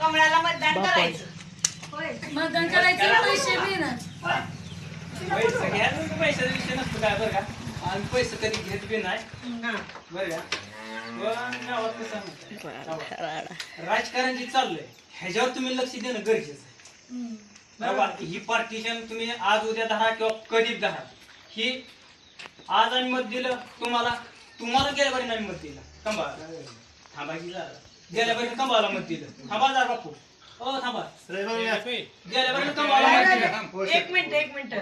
कमळाला मतदान करायचं. मतदान करायचं पैसे मिळणार. पैशाचा विषय नसतो काय बरं का? आणि पैसे कधी घेत बी नाही. हा. बरं का? राजकारण जे चाललंय ह्याच्यावर तुम्ही लक्ष देणं गरजेचं आहे. ही पार्टिशन तुम्ही आज उद्या धरा किंवा कधी धरा. ही आज आम्ही मत दिलं तुम्हाला तुम्हाला गेल्या बरी आम्ही मत दिलं. कंबा थांबा की जरा. गेल्या मत दिलं थांबा जरा बापू हो थांबा गेल्या मत दिलं एक मिनिट एक मिनिट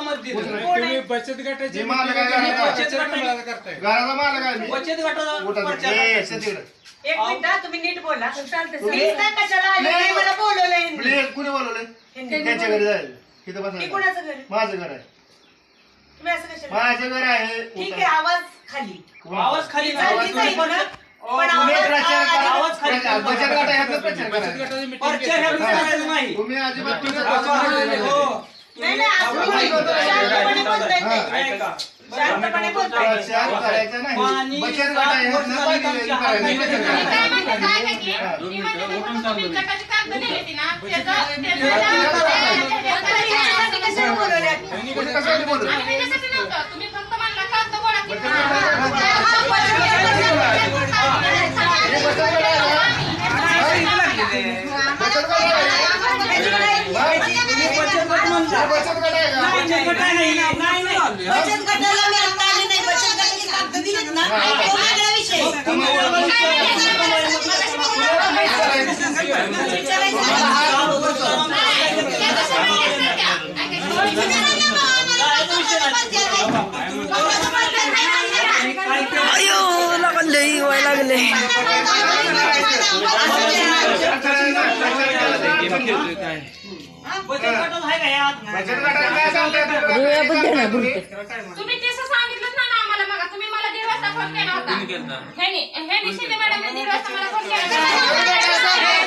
मत दिलं? बचत गटाची जे मालक आहे तुम्ही घराचा- बचत गटाची- करताय घराचा मालक आहे मी. बचत गटाचा उठा प्रचार तिकडे. ए, करताय. सर तिकडे. एक मिनिट हा, तुम्ही नीट बोला चालते मी इथं कशाला आले नाही मला बोलवलं यांनी. प्लीज, कुणी बोलवलंय यांनी. त्यांच्या घरी जाईल तिथं हे बसायचं. कोणाचं घर आहे? माझं घर आहे तुम्ही असं कशाला माझं घर आहे ठीक आहे आवाज खाली आवाज खाली आवाज तुम्ही ना? पण तुम्ही आवाज- प्रचार करा. आवाज खाली प्रचार- बचत गट आहे, ह्यातनं प्रचार बचत करा. गटाची meeting प्रचार ह्या घेतली. करायचं नाही तुम्ही अजिबात तुमचं आवाज- बचत गट नाही. हो. नाही नाही असं आवाज- नाही. शांतपणे बोलताय हा. ते. ऐका. शांतपणे बोलताय ते. प्रचार करायचा नाही पाणी बचत गट आहे, ह्यातनं सात पाणी वर्षांनी दिलेलं करायचं. आमच्या बचत हातात गट नाही. आहे. काय माहिती काय माहिती? मी म्हणते म्हणून तुम्ही गटाची कागद नेली ना, त्याचं- त्याचं- त्याच्यासाठी कशाला बोलवल्या? कुणी कशासाठी बोलवलं? आणि त्याच्यासाठी नव्हतं. तुम्ही फक्त म्हणला कागद गोळा केले. बचत गट आहे, हे बचत गट आहे, हा? बचत गट आहे. तुम्ही बचत गट म्हणता. हे बचत गट आहे का? बचत गट नाही, नाही, नाही. बचत गटाला मी आता आले नाही बचत गटाची कागद दिलीत ना तो वेगळा विषय. तुम्ही अयो लागले लागले. यात? बचत गटाला काय सांगताय तुम्ही? तुम्ही तसं सांगितलंच ना ना आम्हाला मग तुम्ही मला दीड वाजता फोन केला होता. ह्यानी ह्यानी शिंदे मॅडमने दीड वाजता मला फोन केला